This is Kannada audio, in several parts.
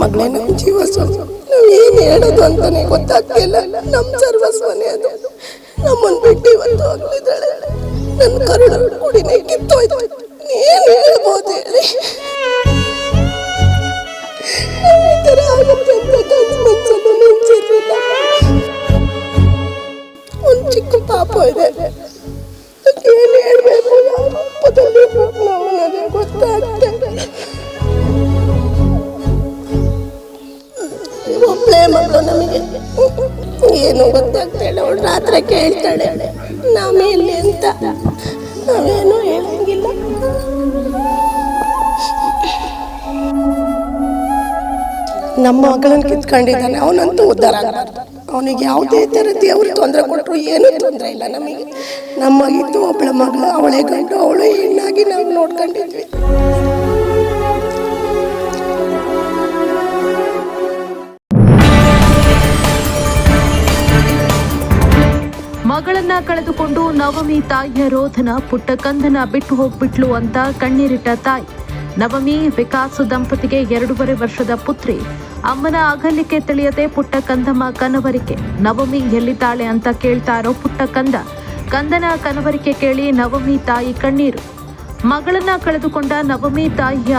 ಮಗಳೇ ನಮ್ಮ ಜೀವ ನಾವು ಏನು ಹೇಳೋದು ಅಂತಾನೆ ಗೊತ್ತಾಗ್ತಿಲ್ಲ. ನಮ್ಮ ಸರ್ವಸ್ವನೇ ಅದು. ನಮ್ಮನ್ನು ಬಿಟ್ಟು ಇವತ್ತು ಆಗ್ಲಿದ್ದಾಳೆ ನನ್ನ ಕರುಳು ಕುಡಿನೇ ಕಿತ್ತೋಯ್ತು. ಏನು ಹೇಳ್ಬೋದು ಹೇಳಿ. ಈ ಥರ ಆಗುತ್ತೆ ಅಂತ ಕನ್ಸು ಒಂದು ಚಿಕ್ಕ ಪಾಪ ಇದೆ. ಏನು ಹೇಳ್ಬೇಕು? ಯಾವ ಮಗಳು ನಮಗೆ ಏನು ಗೊತ್ತಾಗ್ತಾಳೆ ಅವಳು ರಾತ್ರ ಕೇಳ್ತಾಳೆ ನಾವೇನು ಅಂತ ನಾವೇನು ಹೇಳಂಗಿಲ್ಲ. ನಮ್ಮ ಮಗಳನ್ನ ಕಿತ್ಕೊಂಡಿದ್ದಾನೆ, ಅವನಂತೂ ಉದ್ದಾರ ಅವನಿಗೆ ಯಾವುದೇ ಥರ ದೇವ್ರ ತೊಂದರೆ ಕೊಟ್ಟರು ಏನೂ ತೊಂದರೆ ಇಲ್ಲ ನಮಗೆ. ನಮಗಿದ್ದು ಒಬ್ಬಳ ಮಗಳು, ಅವಳೇ ಗಂಡು, ಅವಳೇ ಹೆಣ್ಣಾಗಿ ನಾವು ನೋಡ್ಕೊಂಡಿದ್ವಿ. ಮಗಳನ್ನ ಕಳೆದುಕೊಂಡು ನವಮಿ ತಾಯಿಯ ರೋಧನ ಪುಟ್ಟ ಕಂದನ ಬಿಟ್ಟು ಹೋಗ್ಬಿಟ್ಲು ಅಂತ ಕಣ್ಣೀರಿಟ್ಟ ತಾಯಿ. ನವಮಿ ವಿಕಾಸ್ ದಂಪತಿಗೆ ಎರಡೂವರೆ ವರ್ಷದ ಪುತ್ರಿ. ಅಮ್ಮನ ಅಗಲಿಕೆ ತಿಳಿಯದೆ ಪುಟ್ಟ ಕಂದಮ್ಮ ಕನವರಿಕೆ. ನವಮಿ ಎಲ್ಲಿದ್ದಾಳೆ ಅಂತ ಕೇಳ್ತಾರೋ ಪುಟ್ಟ ಕಂದ ಕಂದನ ಕನವರಿಕೆ ಕೇಳಿ ನವಮಿ ತಾಯಿ ಕಣ್ಣೀರು. ಮಗಳನ್ನ ಕಳೆದುಕೊಂಡ ನವಮಿ ತಾಯಿಯ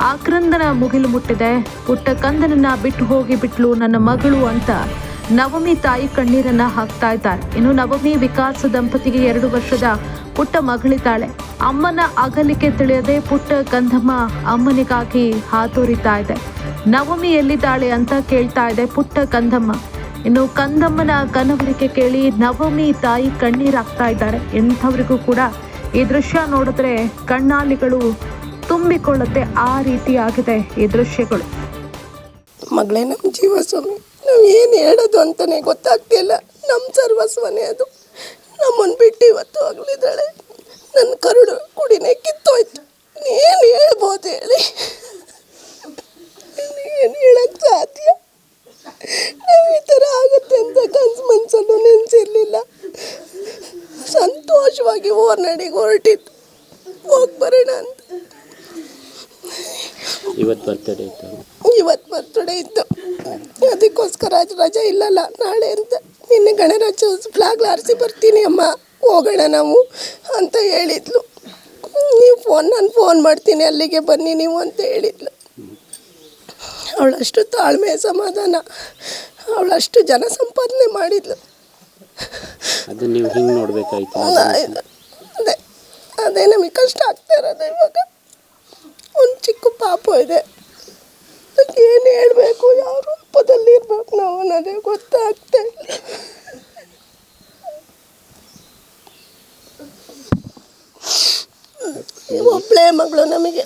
ಆಕ್ರಂದನ ಮುಗಿಲು ಮುಟ್ಟಿದೆ. ಪುಟ್ಟ ಕಂದನನ್ನ ಬಿಟ್ಟು ಹೋಗಿ ಬಿಟ್ಲು ನನ್ನ ಮಗಳು ಅಂತ ನವಮಿ ತಾಯಿ ಕಣ್ಣೀರನ್ನ ಹಾಕ್ತಾ ಇದ್ದಾರೆ. ಇನ್ನು ನವಮಿ ವಿಕಾಸ ದಂಪತಿಗೆ ಎರಡು ವರ್ಷದ ಪುಟ್ಟ ಮಗಳಿದ್ದಾಳೆ. ಅಮ್ಮನ ಅಗಲಿಕೆ ತಿಳಿಯದೆ ಪುಟ್ಟ ಗಂಧಮ್ಮ ಅಮ್ಮನಿಗಾಗಿ ಹಾತೋರಿತಾ ಇದೆ. ನವಮಿ ಎಲ್ಲಿದ್ದಾಳೆ ಅಂತ ಕೇಳ್ತಾ ಇದೆ ಪುಟ್ಟ ಕಂದಮ್ಮ ಇನ್ನು ಕಂದಮ್ಮನ ಕನವರಿಕೆ ಕೇಳಿ ನವಮಿ ತಾಯಿ ಕಣ್ಣೀರಾಗ್ತಾ ಇದ್ದಾರೆ. ಎಂಥವರಿಗೂ ಕೂಡ ಈ ದೃಶ್ಯ ನೋಡಿದ್ರೆ ಕಣ್ಣಾಲಿಗಳು ತುಂಬಿಕೊಳ್ಳುತ್ತೆ. ಆ ರೀತಿ ಆಗಿದೆ ಈ ದೃಶ್ಯಗಳು. ಮಗಳೇ ನಮ್ಮ ಜೀವಸ್ವಾಮಿ, ನಾವು ಏನು ಹೇಳೋದು ಅಂತಲೇ ಗೊತ್ತಾಗ್ತಿಲ್ಲ. ನಮ್ಮ ಸರ್ವಸ್ವನೇ ಅದು. ನಮ್ಮನ್ನು ಬಿಟ್ಟು ಇವತ್ತು ಆಗಲಿದ್ದಾಳೆ ನನ್ನ ಕರುಳು ಕುಡಿನೇ ಕಿತ್ತೋಯ್ತು. ಏನು ಹೇಳ್ಬೋದು ಹೇಳಿ. ಏನು ಹೇಳಕ್ಕೆ ಸಾಧ್ಯ? ನಾವು ಈ ಥರ ಆಗುತ್ತೆ ಅಂತ ಕನ್ಸು ಮನಸ್ಸನ್ನು ನೆನೆಸಿರ್ಲಿಲ್ಲ. ಸಂತೋಷವಾಗಿ ಓರ್ನಡಿಗೆ ಹೊರಟಿತ್ತು ಹೋಗಿ ಬರೋಣ ಅಂತ. ಇವತ್ತು ಬರ್ತಡೇ ಇತ್ತು. ಇವತ್ತು ಬರ್ತಡೇ ಇತ್ತು. ಅದಕ್ಕೋಸ್ಕರ ರಾಜ ರಜೆ ಇಲ್ಲಲ್ಲ. ನಾಳೆ ಅಂತ ನಿನ್ನೆ ಗಣರಾಜ್ಯ ಫ್ಲಾಗ್ ಲಾರಿಸಿ ಬರ್ತೀನಿ ಅಮ್ಮ. ಹೋಗೋಣ ನಾವು ಅಂತ ಹೇಳಿದ್ಲು. ನೀವು ಫೋನ್ ನಾನು ಫೋನ್ ಮಾಡ್ತೀನಿ ಅಲ್ಲಿಗೆ ಬನ್ನಿ ನೀವು ಅಂತ ಹೇಳಿದ್ಲು. ಅವಳಷ್ಟು ತಾಳ್ಮೆ ಸಮಾಧಾನ. ಅವಳಷ್ಟು ಜನ ಸಂಪಾದನೆ ಮಾಡಿದ್ಲು. ಅದು ನೀವು ಹಿಂಗೆ ನೋಡ್ಬೇಕಾಯ್ತು. ಅದೇ ಅದೇ ನಮಗೆ ಕಷ್ಟ ಆಗ್ತಾ ಇರೋದು ಇವಾಗ. ಒಂದು ಚಿಕ್ಕ ಪಾಪ ಇದೆ. ಏನು ಹೇಳಬೇಕು? ಯಾವ ರೂಪದಲ್ಲಿ ಇರ್ಬೇಕು ನಾವು ಅನ್ನೋದೇ ಗೊತ್ತಾಗ್ತಾ ಇಲ್ಲ. ಒಬ್ಬಳೇ ಮಗಳು ನಮಗೆ.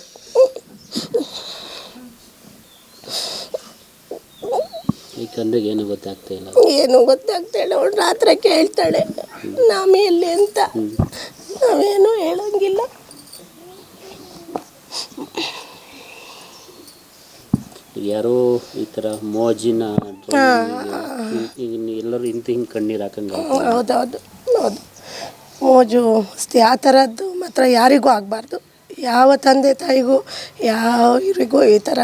ಈ ಕಂದಗೆ ಏನು ಗೊತ್ತಾಗ್ತಾ ಇಲ್ಲ. ಏನು ಗೊತ್ತಾಗ್ತಾ ಇಲ್ಲ. ಅವಳು ರಾತ್ರಿ ಕೇಳ್ತಾಳೆ. ನಾಮಿ ಎಲ್ಲಿ ಅಂತ. ನಾವೇನು ಹೇಳಂಗಿಲ್ಲ. ಯಾರೋ ಈ ಥರ ಮೋಜಿನ ಎಲ್ಲರೂ ಇಂತ ಹಿಂಗೆ ಕಣ್ಣೀರು ಹಾಕಂಗ ಹೌದೌದು ಹೌದು ಮೋಜು ಮಸ್ತಿ ಆ ಥರದ್ದು ಮಾತ್ರ ಯಾರಿಗೂ ಆಗಬಾರ್ದು. ಯಾವ ತಂದೆ ತಾಯಿಗೂ ಯಾರಿಗೂ ಈ ಥರ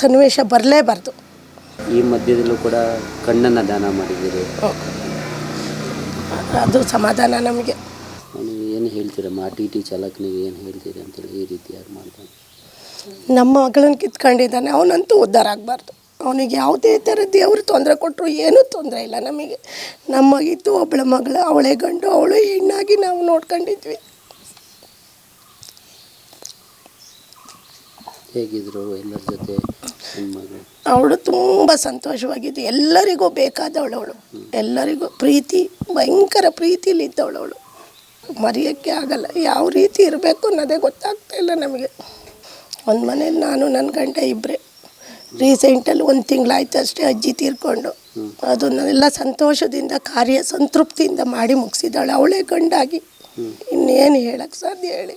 ಸನ್ನಿವೇಶ ಬರಲೇಬಾರ್ದು. ಈ ಮಧ್ಯದಲ್ಲೂ ಕೂಡ ಕಣ್ಣನ್ನು ದಾನ ಮಾಡಿದ್ದೀರಿ. ಅದು ಸಮಾಧಾನ ನಮಗೆ. ಏನು ಹೇಳ್ತೀರಮ್ಮ ಆ ಟಿ ಟಿ ಚಾಲಕನಿಗೆ ಏನು ಹೇಳ್ತೀರಿ ಅಂತೇಳಿ ಈ ರೀತಿಯಾಗಿ ಮಾಡ್ತಾನೆ ನಮ್ಮ ಮಗಳನ್ನ ಕಿತ್ಕೊಂಡಿದ್ದಾನೆ. ಅವನಂತೂ ಉದ್ಧಾರ ಆಗಬಾರ್ದು. ಅವನಿಗೆ ಯಾವುದೇ ಥರ ದೇವರು ತೊಂದರೆ ಕೊಟ್ಟರು ಏನೂ ತೊಂದರೆ ಇಲ್ಲ ನಮಗೆ. ನಮ್ಮ ಇತ್ತು ಒಬ್ಬಳ ಮಗಳು ಅವಳೇ ಗಂಡು ಅವಳೇ ಹೆಣ್ಣಾಗಿ ನಾವು ನೋಡ್ಕೊಂಡಿದ್ವಿ. ಹೇಗಿದ್ರು ಎಲ್ಲರ ಜೊತೆ ಅವಳು ತುಂಬ ಸಂತೋಷವಾಗಿದ್ದು ಎಲ್ಲರಿಗೂ ಬೇಕಾದವಳು ಅವಳು. ಎಲ್ಲರಿಗೂ ಪ್ರೀತಿ ಭಯಂಕರ ಪ್ರೀತಿಲಿ ಇದ್ದವಳು ಅವಳು. ಮರೆಯೋಕ್ಕೆ ಆಗಲ್ಲ. ಯಾವ ರೀತಿ ಇರಬೇಕು ಅನ್ನೋದೇ ಗೊತ್ತಾಗ್ತಾ ಇಲ್ಲ ನಮಗೆ. ಒಂದು ಮನೇಲಿ ನಾನು ನನ್ನ ಗಂಡ ಇಬ್ಬರೇ ರೀಸೆಂಟಲ್ಲಿ ಒಂದು ತಿಂಗಳಾಯ್ತು ಅಷ್ಟೇ ಅಜ್ಜಿ ತೀರ್ಕೊಂಡು. ಅದನ್ನೆಲ್ಲ ಸಂತೋಷದಿಂದ ಕಾರ್ಯ ಸಂತೃಪ್ತಿಯಿಂದ ಮಾಡಿ ಮುಗಿಸಿದಾಳೆ ಅವಳೇ ಗಂಡಾಗಿ. ಇನ್ನೇನು ಹೇಳಕ್ಕೆ ಸಾಧ್ಯ ಹೇಳಿ